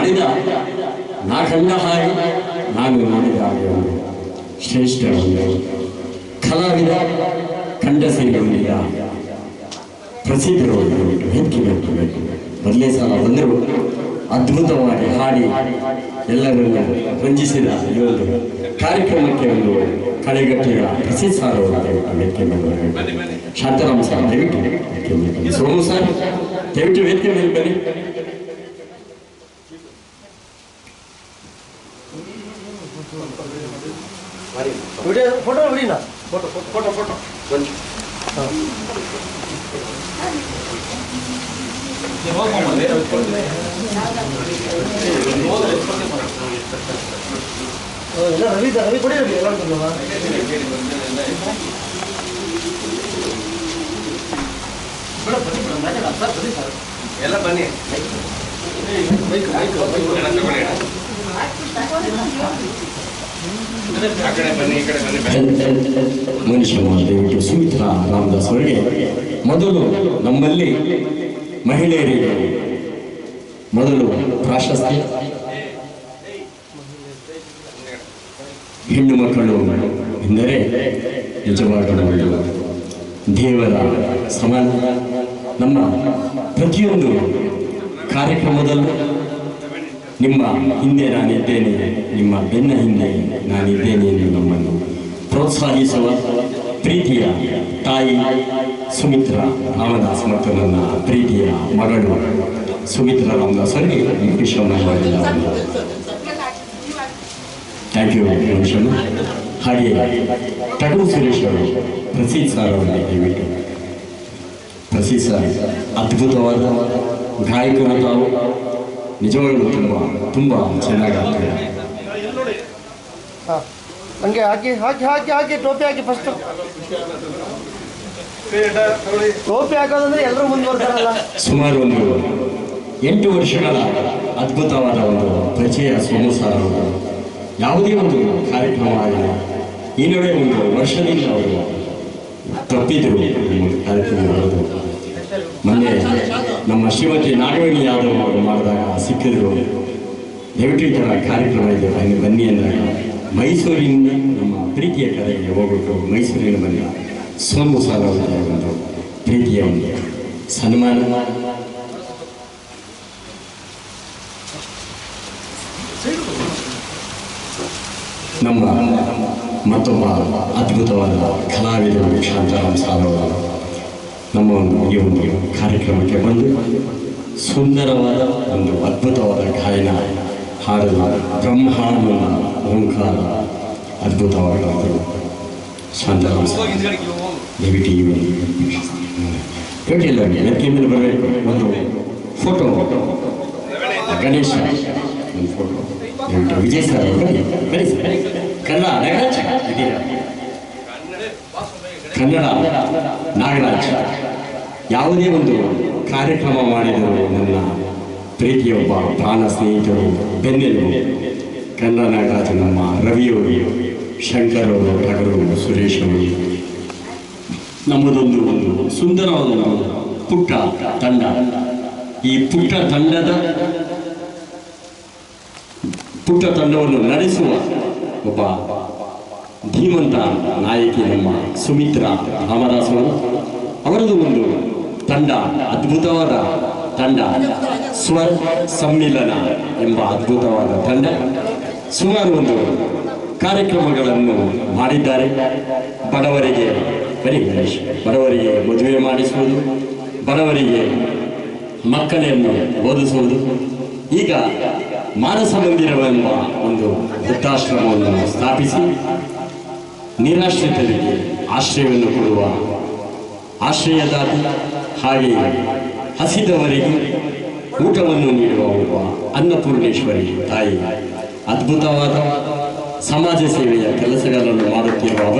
ಮಾಡಿದ ನಾ ಕಂಡ ಹಾಗೆ ನಾನು ನೋಡಿದ ಹಾಗೆ ಶ್ರೇಷ್ಠ ಕಲಾವಿದ ಕಂಡ ಸೇರಿ ಹೊಂದಿದ ಪ್ರಸಿದ್ಧರು ಹೆಚ್ಚಿ ಬೇಕು ಮೊದಲೇ ಸಲ ಬಂದರು. ಅದ್ಭುತವಾಗಿ ಹಾಡಿ ಎಲ್ಲರನ್ನ ರಂಜಿಸಿದ ಈ ಒಂದು ಕಾರ್ಯಕ್ರಮಕ್ಕೆ ಒಂದು ಕಳೆಗಟ್ಟಿದ ಪ್ರಸಿದ್ಧ ಸಾರ್ ವೇದಿಕೆ ಮೇಲೆ. ಶಾಂತಾರಾಮ್ ಸರ್, ದಯವಿಟ್ಟು. ಸೋಮು ಸರ್, ದಯವಿಟ್ಟು ವೇದಿಕೆ ಮೇಲೆ ಬನ್ನಿ. Video photo ವಿಡಿಯೋನಾ photo photo photo ಎಲ್ಲ ರವಿ ರವಿ ಕೊಡಿ ರವಿ ಎಲ್ಲ ಉಂಟಲ್ವಾ? ಎಲ್ಲ ಬನ್ನಿ ಬೈಕ್ ಬೈಕ್ ಬೈಕ್ ಮನುಷ್ಯ ದಯವಿಟ್ಟು ಸುಮಿತ್ರಾ ರಾಮದಾಸ್ ಅವರಿಗೆ ಮೊದಲು ನಮ್ಮಲ್ಲಿ ಮಹಿಳೆಯರಿಗೆ ಮೊದಲು ಪ್ರಾಶಸ್ತ್ಯ, ಹೆಣ್ಣು ಮಕ್ಕಳು ಎಂದರೆ ನಿಜವಾಗಲೂ ಒಂದು ದೇವರ ಸಮಾನ, ನಮ್ಮ ಪ್ರತಿಯೊಂದು ಕಾರ್ಯಕ್ರಮದಲ್ಲೂ ನಿಮ್ಮ ಹಿಂದೆ ನಾನಿದ್ದೇನೆ ನಿಮ್ಮ ಬೆನ್ನ ಹಿಂದೆ ನಾನಿದ್ದೇನೆ ಎಂದು ನಮ್ಮನ್ನು ಪ್ರೋತ್ಸಾಹಿಸುವ ಪ್ರೀತಿಯ ತಾಯಿ ಸುಮಿತ್ರ ರಾಮದಾಸ್ ಮತ್ತು ನನ್ನ ಪ್ರೀತಿಯ ಮಗಳು ಸುಮಿತ್ರ ರಾಮದಾಸ್. ಅವರಿಗೆ ಈ ವಿಷಯವನ್ನು ಮಾಡಿದ್ದಾರೆ ಥ್ಯಾಂಕ್ ಯು ಮನುಷ್ಯನ ಹಾಗೆ ಟಗರು ಸುರೇಶ್ ಅವರು, ಪ್ರಸೀದ್ ಸರ್ ಅವರಿಗೆ ಪ್ರಸೀದ್ ಸರ್ ಅದ್ಭುತವಾದ ಗಾಯಕರು ತಾವು. ನಿಜವಾಗ್ಲೂ ತುಂಬ ತುಂಬ ಚೆನ್ನಾಗಿ ಆಗ್ತದೆ ಹಂಗೆ ಹಾಕಿ ಹಾಕಿ ಹಾಕಿ ಹಾಕಿ ಟೋಪಿ ಹಾಕಿ ಫಸ್ಟ್ ಟೋಪಿ ಹಾಕೋದಂದ್ರೆ ಎಲ್ಲರೂ ಮುಂದುವರ್ತಾರಲ್ಲ ಸುಮಾರು ಒಂದು ಎಂಟು ವರ್ಷಗಳ ಅದ್ಭುತವಾದ ಒಂದು ಪರಿಚಯ ಸೋಮು ಸರ್ ಅವರು ಯಾವುದೇ ಒಂದು ಕಾರ್ಯಕ್ರಮ ಆಗಿಲ್ಲ ಈ ನಡುವೆ ಒಂದು ವರ್ಷದಿಂದ ಅವರು ತಪ್ಪಿದ್ರು ಈ ಒಂದು ಕಾರ್ಯಕ್ರಮ ಮಾಡೋದು ಮೊನ್ನೆ ನಮ್ಮ ಶ್ರೀಮತಿ ನಾಗವೇಣಿ ಯಾದವ್ ಅವರು ಮಾಡಿದಾಗ ಸಿಕ್ಕಿದ್ರು ದಯವಿಟ್ಟು ಈ ಕಾರ್ಯಕ್ರಮ ಇದೆ. ಬನ್ನಿ ಬನ್ನಿ ಅಂದಾಗ ಮೈಸೂರಿನಿಂದ ನಮ್ಮ ಪ್ರೀತಿಯ ಕರೆಗೆ ಹೋಗ್ಬಿಟ್ಟು ಮೈಸೂರಿನ ಬಂದ ಸೋಮು ಸರ್ ಅವರ ಒಂದು ಪ್ರೀತಿಯ ಒಂದು ಸನ್ಮಾನ. ನಮ್ಮ ಮತ್ತೊಬ್ಬ ಅದ್ಭುತವಾದ ಕಲಾವಿದರು ಶಾಂತಾರಾಮ್ ಸಾರ್ ನಮ್ಮ ಒಂದು ಈ ಒಂದು ಕಾರ್ಯಕ್ರಮಕ್ಕೆ ಬಂದು ಸುಂದರವಾದ ಒಂದು ಅದ್ಭುತವಾದ ಗಾಯನ ಹಾಡಲು ಬ್ರಹ್ಮಾಂಡ ಓಂಕಾರ ಅದ್ಭುತವಾದ ಒಂದು ಶಾಂತಾರಾಮ್ ಸಾರ್ ದಯವಿಟ್ಟು ಈ ಒಂದು ಹೇಳಿಲ್ಲ ಮೆಕ್ಕೆ ಮೇಲೆ ಬರಬೇಕು ಒಂದು ಫೋಟೋ ಗಣೇಶ ಒಂದು ಫೋಟೋ ದಯವಿಟ್ಟು ವಿಜಯ್ ಸರ್ ಅವರು ಬನ್ನಿ ಬನ್ನಿ ಸರ್ ಕನ್ನಡ ನಾಗರಾಜ್ ಇದೀರಾ ಕನ್ನಡ ನಾಗರಾಜ್ ಯಾವುದೇ ಒಂದು ಕಾರ್ಯಕ್ರಮ ಮಾಡಿದರು ನನ್ನ ಪ್ರೀತಿಯೊಬ್ಬ ಪ್ರಾಣ ಸ್ನೇಹಿತರು, ಬೆನ್ನೆಲುಬು, ಕನ್ನಡ ನಾಗರಾಜ್ ನಮ್ಮ ರವಿಯವರು, ಶಂಕರ್ ಅವರು ಟಗರು ಸುರೇಶ್ ಅವರು. ನಮ್ಮದೊಂದು ಒಂದು ಸುಂದರವಾದ ಒಂದು ಪುಟ್ಟ ತಂಡ. ಈ ಪುಟ್ಟ ತಂಡದ ಪುಟ್ಟ ತಂಡವನ್ನು ನಡೆಸುವ ಒಬ್ಬ ಧೀಮಂತ ನಾಯಕಿ ನಮ್ಮ ಸುಮಿತ್ರಾ ರಾಮದಾಸ್ ಅವರು. ಅವರದು ಒಂದು ತಂಡ, ಅದ್ಭುತವಾದ ತಂಡ. ಸ್ವರ ಸಮ್ಮಿಲನ ಎಂಬ ಅದ್ಭುತವಾದ ತಂಡ. ಸುಮಾರು ಒಂದು ಕಾರ್ಯಕ್ರಮಗಳನ್ನು ಮಾಡಿದ್ದಾರೆ. ಬಡವರಿಗೆ, ಬರೀ ಗಣೇಶ್ ಬಡವರಿಗೆ ಮದುವೆ ಮಾಡಿಸುವುದು, ಬಡವರಿಗೆ ಮಕ್ಕಳನ್ನು ಓದಿಸುವುದು. ಈಗ ಮಾನಸ ಮಂದಿರವೆಂಬ ಒಂದು ವೃದ್ಧಾಶ್ರಮವನ್ನು ಸ್ಥಾಪಿಸಿ ನಿರಾಶ್ರಿತರಿಗೆ ಆಶ್ರಯವನ್ನು ಕೊಡುವ ಆಶ್ರಯದಾತಿ ಹಾಗೆ ಹಸಿದವರಿಗೆ ಊಟವನ್ನು ನೀಡುವ ಒಬ್ಬ ಅನ್ನಪೂರ್ಣೇಶ್ವರಿ ತಾಯಿ. ಅದ್ಭುತವಾದ ಸಮಾಜ ಸೇವೆಯ ಕೆಲಸಗಳನ್ನು ಮಾಡುತ್ತಿರುವ